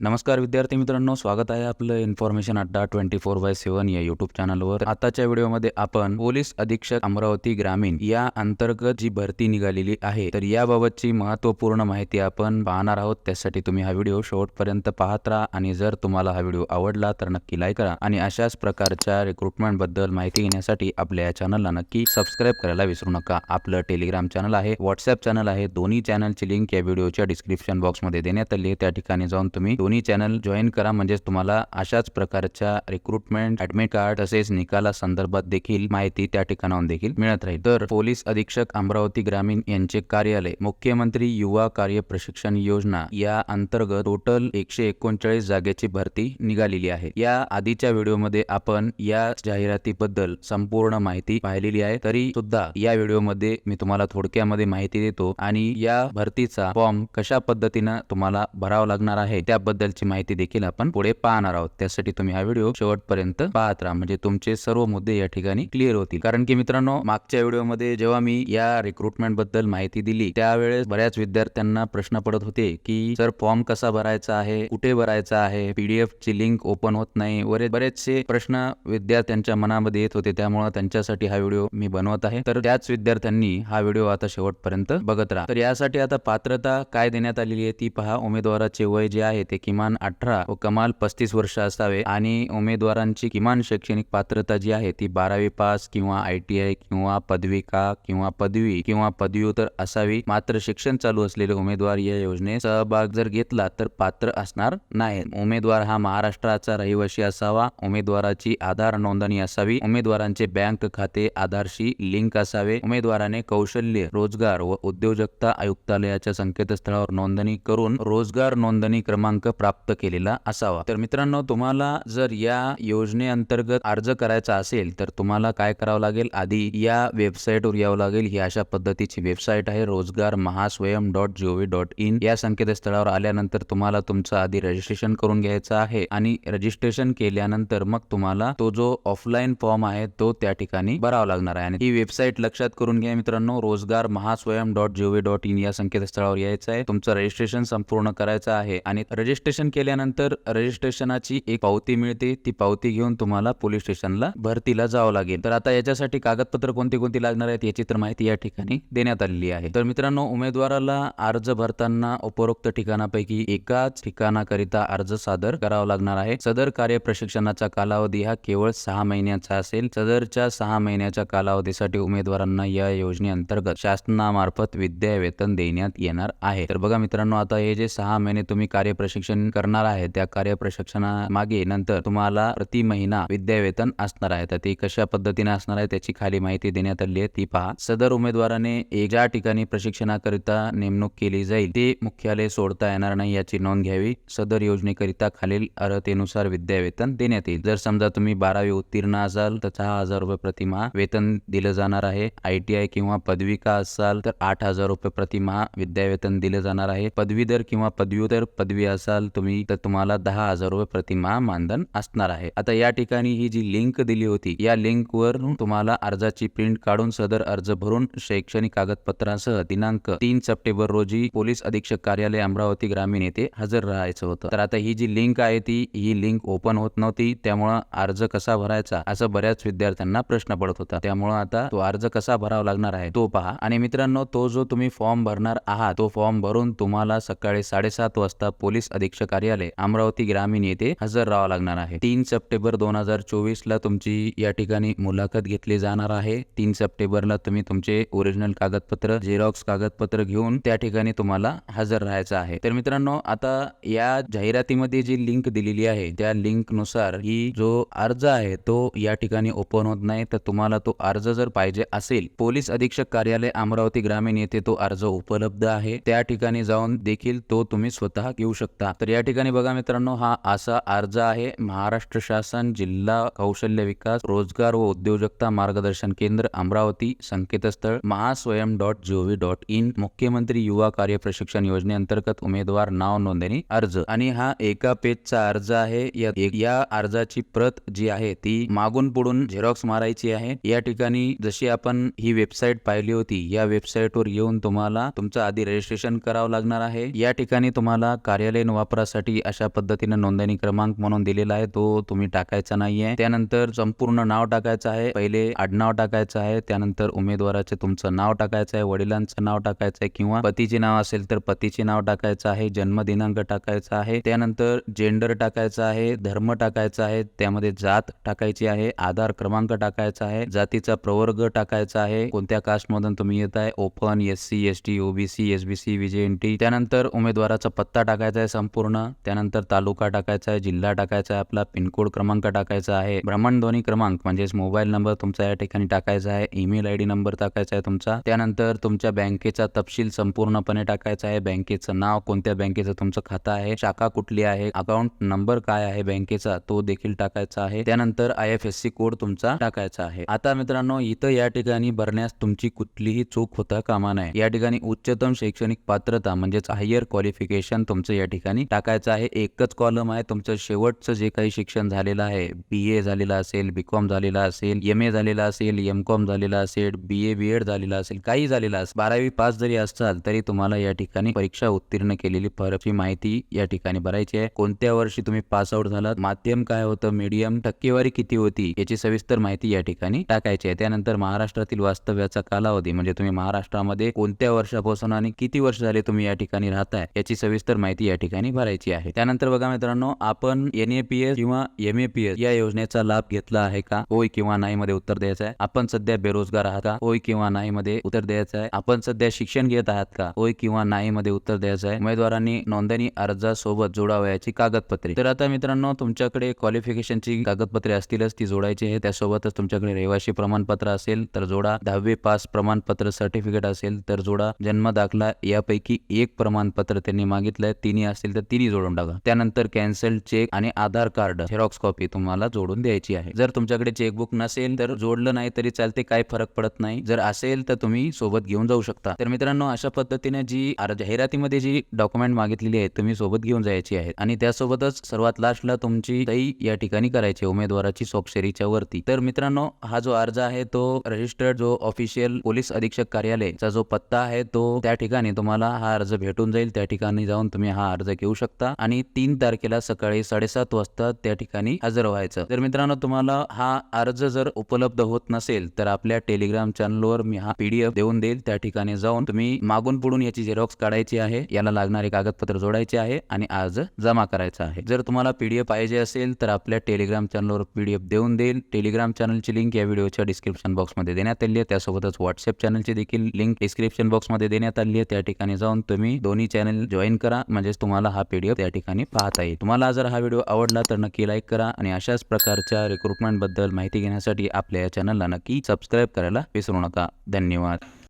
नमस्कार विद्यार्थी मित्रांनो स्वागत आहे आपलं information Adda twenty four by seven या युट्यूब चॅनलवर आताच्या व्हिडिओमध्ये आपण पोलीस अधीक्षक अमरावती ग्रामीण या अंतर्गत जी भरती निघालेली आहे तर याबाबतची महत्त्वपूर्ण माहिती आपण पाहणार आहोत. त्यासाठी तुम्ही हा व्हिडिओ शेवटपर्यंत पाहत राहा आणि जर तुम्हाला हा व्हिडिओ आवडला तर नक्की लाईक करा आणि अशाच प्रकारच्या रिक्रुटमेंटबद्दल माहिती घेण्यासाठी आपल्या या चॅनलला नक्की सबस्क्राईब करायला विसरू नका. आपलं टेलिग्राम चॅनल आहे व्हॉट्सअप चॅनल आहे. दोन्ही चॅनलची लिंक या व्हिडिओच्या डिस्क्रिप्शन बॉक्समध्ये देण्यात आली आहे. त्या ठिकाणी जाऊन तुम्ही दोन्ही चॅनल जॉईन करा. म्हणजेच तुम्हाला अशाच प्रकारच्या रिक्रुटमेंट ऍडमिट कार्ड तसेच निकाला संदर्भात देखील माहिती त्या ठिकाणाहून देखील मिळत राहील. तर पोलीस अधीक्षक अमरावती ग्रामीण यांचे कार्यालय मुख्यमंत्री युवा कार्य प्रशिक्षण योजना या अंतर्गत टोटल एकशे एकोणचाळीस जागेची भरती निघालेली आहे. या आधीच्या व्हिडिओमध्ये आपण या जाहिरातीबद्दल संपूर्ण माहिती पाहिलेली आहे. तरी सुद्धा या व्हिडिओमध्ये मी तुम्हाला थोडक्यामध्ये माहिती देतो आणि या भरतीचा फॉर्म कशा पद्धतीनं तुम्हाला भरावा लागणार आहे बद्दलची माहिती देखील आपण पुढे पाहणार आहोत. त्यासाठी तुम्ही हा व्हिडिओ शेवटपर्यंत पाहत राहा. म्हणजे तुमचे सर्व मुद्दे या ठिकाणी क्लिअर होतील. कारण की मित्रांनो मागच्या व्हिडिओमध्ये जेव्हा मी या रिक्रुटमेंटबद्दल माहिती दिली त्यावेळेस बऱ्याच विद्यार्थ्यांना प्रश्न पडत होते की सर फॉर्म कसा भरायचा आहे? कुठे भरायचा आहे? पीडीएफ ची लिंक ओपन होत नाही. वरे बरेचसे प्रश्न विद्यार्थ्यांच्या मनामध्ये येत होते. त्यामुळे त्यांच्यासाठी हा व्हिडिओ मी बनवत आहे. तर त्याच विद्यार्थ्यांनी हा व्हिडिओ आता शेवटपर्यंत बघत राहा. तर यासाठी आता पात्रता काय देण्यात आलेली आहे ती पहा. उमेदवाराचे वय जे आहे ते किमान अठरा व कमाल पस्तीस वर्ष असावे आणि उमेदवारांची किमान शैक्षणिक पात्रता जी आहे ती बारावी पास किंवा आय टी आय किंवा पदविका किंवा पदवी किंवा पदव्युत्तर असावी. मात्र शिक्षण चालू असलेले उमेदवार या योजनेत सहभाग जर घेतला तर पात्र असणार नाही. उमेदवार हा महाराष्ट्राचा रहिवासी असावा. उमेदवाराची आधार नोंदणी असावी. उमेदवारांचे बँक खाते आधारशी लिंक असावे. उमेदवाराने कौशल्य रोजगार व उद्योजकता आयुक्तालयाच्या संकेतस्थळावर नोंदणी करून रोजगार नोंदणी क्रमांक प्राप्त केलेला असावा. तर मित्रांनो तुम्हाला जर या योजनेअंतर्गत अर्ज करायचा असेल तर तुम्हाला काय करावं लागेल? आधी या वेबसाईटवर यावं लागेल. ही अशा पद्धतीची वेबसाईट आहे रोजगार Mahaswayam dot gov dot in. या संकेतस्थळावर आल्यानंतर तुम्हाला तुमचं आधी रजिस्ट्रेशन करून घ्यायचं आहे आणि रजिस्ट्रेशन केल्यानंतर मग तुम्हाला तो जो ऑफलाईन फॉर्म आहे तो त्या ठिकाणी भरावा लागणार आहे. आणि ही वेबसाईट लक्षात करून घ्या मित्रांनो रोजगार Mahaswayam dot gov dot in या संकेतस्थळावर यायचं आहे. तुमचं रजिस्ट्रेशन संपूर्ण करायचं आहे आणि रजिस्ट्रेशन केल्यानंतर रजिस्ट्रेशनाची एक पावती मिळते. ती पावती घेऊन तुम्हाला पोलीस स्टेशनला भरतीला जावं लागेल. तर आता याच्यासाठी कागदपत्र कोणती कोणती लागणार आहेत याची तर माहिती या ठिकाणी देण्यात आलेली आहे. तर मित्रांनो उमेदवाराला अर्ज भरताना उपरोक्त ठिकाणापैकी एकाच ठिकाणाकरिता अर्ज सादर करावा लागणार आहे. सदर कार्य प्रशिक्षणाचा कालावधी हा केवळ सहा महिन्याचा असेल. सदरच्या सहा महिन्याच्या कालावधीसाठी उमेदवारांना या योजनेअंतर्गत शासनामार्फत विद्या वेतन देण्यात येणार आहे. तर बघा मित्रांनो आता हे जे सहा महिने तुम्ही कार्य प्रशिक्षण करणार आहे त्या कार्य प्रशिक्षणामागे नंतर तुम्हाला प्रति महिना विद्यावेतन असणार आहे. तर ते कशा पद्धतीने असणार आहे त्याची खाली माहिती देण्यात आली आहे. ती पहा. सदर उमेदवाराने एक ज्या ठिकाणी प्रशिक्षणाकरिता नेमणूक केली जाईल. ते मुख्यालय सोडता येणार नाही याची नोंद घ्यावी. सदर योजनेकरिता खालील अर्हतेनुसार विद्यावेतन देण्यात येईल. जर समजा तुम्ही बारावी उत्तीर्ण असाल तर सहा हजार रुपये प्रतिमा वेतन दिलं जाणार आहे. आय टी आय किंवा पदविका असाल तर आठ हजार रुपये प्रतिमा विद्यावेतन दिलं जाणार आहे. पदवीधर किंवा पदव्युत्तर पदवी असाल तुम्ही तर तुम्हाला दहा हजार रुपये प्रतिमा मानधन असणार आहे. आता या ठिकाणी ही जी लिंक दिली होती या लिंक वर तुम्हाला अर्जाची प्रिंट काढून सदर अर्ज भरून शैक्षणिक कागदपत्रासह दिनांक तीन सप्टेंबर रोजी पोलीस अधीक्षक कार्यालय अमरावती ग्रामीण येथे हजर राहायचं होतं. तर आता ही जी लिंक आहे ती ही लिंक ओपन होत नव्हती त्यामुळं अर्ज कसा भरायचा असं बऱ्याच विद्यार्थ्यांना प्रश्न पडत होता. त्यामुळं आता तो अर्ज कसा भरावा लागणार आहे तो पहा. आणि मित्रांनो तो जो तुम्ही फॉर्म भरणार आहात तो फॉर्म भरून तुम्हाला सकाळी साडेसात वाजता पोलीस अधीक्षक कार्यालय अमरावती ग्रामीण येथे हजर राहावं लागणार आहे. तीन सप्टेंबर दोन हजार चोवीस ला तुमची या ठिकाणी मुलाखत घेतली जाणार आहे. तीन सप्टेंबरला तुम्ही तुमचे ओरिजिनल कागदपत्र झेरॉक्स कागदपत्र घेऊन त्या ठिकाणी तुम्हाला हजर राहायचं आहे. तर मित्रांनो आता या जाहिरातीमध्ये जी लिंक दिलेली आहे त्या लिंकनुसार ही जो अर्ज आहे तो या ठिकाणी ओपन होत नाही. तर तुम्हाला तो अर्ज जर पाहिजे असेल पोलीस अधीक्षक कार्यालय अमरावती ग्रामीण येथे तो अर्ज उपलब्ध आहे. त्या ठिकाणी जाऊन देखील तो तुम्ही स्वतः घेऊ शकता. तर या ठिकाणी बघा मित्रांनो हा असा अर्ज आहे. महाराष्ट्र शासन जिल्हा कौशल्य विकास रोजगार व उद्योजकता मार्गदर्शन केंद्र अमरावती संकेतस्थळ Mahaswayam dot gov dot in मुख्यमंत्री युवा कार्य प्रशिक्षण योजनेअंतर्गत उमेदवार नाव नोंदणी अर्ज. आणि हा एका पेजचा अर्ज आहे. या या अर्जाची प्रत जी आहे ती मागून पुढून झेरॉक्स मारायची आहे. या ठिकाणी जशी आपण ही वेबसाईट पाहिली होती या वेबसाईटवर येऊन तुम्हाला तुमचं आधी रजिस्ट्रेशन करावं लागणार आहे. या ठिकाणी तुम्हाला कार्यालयीन वा वापरासाठी अशा पद्धतीने नोंदणी क्रमांक म्हणून दिलेला आहे. तो तुम्ही टाकायचा नाही आहे त्यानंतर संपूर्ण नाव टाकायचं आहे. पहिले आडनाव टाकायचं आहे. त्यानंतर उमेदवाराचे तुमचं नाव टाकायचं आहे. वडिलांचं नाव टाकायचं आहे किंवा पतीचे नाव असेल तर पतीचे नाव टाकायचं आहे. जन्मदिनांक टाकायचा आहे. त्यानंतर जेंडर टाकायचं आहे. धर्म टाकायचा आहे. त्यामध्ये जात टाकायची आहे. आधार क्रमांक टाकायचा आहे. जातीचा प्रवर्ग टाकायचा आहे. कोणत्या कास्ट मधून तुम्ही येत आहे? Open S C S T OBC S B C T. त्यानंतर उमेदवाराचा पत्ता टाकायचा आहे. संपूर्ण पूर्ण त्यानंतर तालुका टाकायचा आहे जिल्हा टाकायचा आहे आपला पिनकोड क्रमांक टाकायचा आहे. भ्रमणध्वनी क्रमांक म्हणजेच मोबाईल नंबर तुमचा या ठिकाणी टाकायचा आहे. ईमेल आयडी नंबर टाकायचा आहे तुमचा. त्यानंतर तुमच्या बँकेचा तपशील संपूर्णपणे टाकायचा आहे. बँकेचं नाव कोणत्या बँकेचं तुमचं खातं आहे शाखा कुठली आहे अकाउंट नंबर काय आहे बँकेचा तो देखील टाकायचा आहे. त्यानंतर I F S C code तुमचा टाकायचा आहे. आता मित्रांनो इथं या ठिकाणी भरण्यास तुमची कुठलीही चूक होता कामा नये. या ठिकाणी उच्चतम शैक्षणिक पात्रता म्हणजेच हायर क्वालिफिकेशन तुमचं या ठिकाणी टाकायचं आहे. एकच कॉलम आहे. तुमचं शेवटचं जे काही शिक्षण झालेलं आहे बी ए झालेलं असेल बी कॉम झालेला असेल एम ए झालेला असेल एम कॉम झालेला असेल बी ए बी एड झालेला असेल काही झालेलं असेल बारावी पास जरी असाल तरी तुम्हाला या ठिकाणी परीक्षा उत्तीर्ण केलेली फरकची माहिती या ठिकाणी भरायची आहे. कोणत्या वर्षी तुम्ही पास आउट झालात? माध्यम काय होतं? मीडियम टक्केवारी किती होती? याची सविस्तर माहिती या ठिकाणी टाकायची आहे. त्यानंतर महाराष्ट्रातील वास्तव्याचा कालावधी म्हणजे तुम्ही महाराष्ट्रामध्ये कोणत्या वर्षापासून आणि किती वर्ष झाले तुम्ही या ठिकाणी राहताय याची सविस्तर माहिती या ठिकाणी भरायची आहे. त्यानंतर बघा मित्रांनो आपण एन ए पी एस किंवा एम ए पी एस या योजनेचा लाभ घेतला आहे का? होय किंवा नाही मध्ये उत्तर द्यायचं आहे. आपण सध्या बेरोजगार आहात का? होय किंवा नाही मध्ये उत्तर द्यायचं आहे. आपण सध्या शिक्षण घेत आहात का? होय किंवा नाही मध्ये उत्तर द्यायचं आहे. उमेदवारांनी नोंदणी अर्जासोबत जोडावयाची कागदपत्रे. तर आता मित्रांनो तुमच्याकडे क्वालिफिकेशनची कागदपत्रे असतीलच ती जोडायची आहे. त्यासोबतच तुमच्याकडे रहिवासी प्रमाणपत्र असेल तर जोडा. दहावी पास प्रमाणपत्र सर्टिफिकेट असेल तर जोडा. जन्म दाखला यापैकी एक प्रमाणपत्र त्यांनी मागितलंय. तिन्ही असतील तर तिन्ही जोडून टाका. त्यानंतर कॅन्सल चेक आणि आधार कार्ड झेरॉक्स कॉपी तुम्हाला जोडून द्यायची आहे. जर तुमच्याकडे चेकबुक नसेल तर जोडलं नाही तरी चालते काय फरक पडत नाही. जर असेल तर तुम्ही सोबत घेऊन जाऊ शकता. तर मित्रांनो अशा पद्धतीने जी जाहिरातीमध्ये जी डॉक्युमेंट मागितलेली आहे तुम्ही सोबत घेऊन जायची आहेत आणि त्यासोबतच सर्वात लास्टला तुमची सही या ठिकाणी करायची उमेदवाराची स्वाक्षरीच्या वरती. तर मित्रांनो हा जो अर्ज आहे तो रजिस्टर्ड जो ऑफिशियल पोलीस अधीक्षक कार्यालयचा जो पत्ता आहे तो त्या ठिकाणी तुम्हाला हा अर्ज भेटून जाईल. त्या ठिकाणी जाऊन तुम्ही हा अर्ज घेऊ शकता आणि तीन तारखेला सकाळी साडेसात वाजता त्या ठिकाणी हजर व्हायचं. तर मित्रांनो तुम्हाला हा अर्ज जर उपलब्ध होत नसेल तर आपल्या टेलिग्राम चॅनलवर मी हा पीडीएफ देऊन देईल. त्या ठिकाणी जाऊन तुम्ही मागून पुढून याची झेरॉक्स काढायची आहे याला लागणारे कागदपत्र जोडायचे आहे आणि अर्ज जमा करायचा आहे. जर तुम्हाला पीडीएफ पाहिजे असेल तर आपल्या टेलिग्राम चॅनलवर पीडीएफ देऊन देईल. टेलिग्राम चॅनलची लिंक या व्हिडिओच्या डिस्क्रिप्शन बॉक्समध्ये देण्यात आली आहे. त्यासोबतच व्हॉट्सअप चॅनलची देखील लिंक डिस्क्रिप्शन बॉक्समध्ये देण्यात आली आहे. त्या ठिकाणी जाऊन तुम्ही दोन्ही चॅनल जॉईन करा. म्हणजेच तुम्हाला हा पीडीएफ त्या ठिकाणी पाहता येईल. तुम्हाला जर हा व्हिडिओ आवडला तर नक्की लाईक करा आणि अशाच प्रकारच्या रिक्रुटमेंटबद्दल माहिती घेण्यासाठी आपल्या या चॅनलला नक्की सबस्क्राईब करायला विसरू नका. धन्यवाद.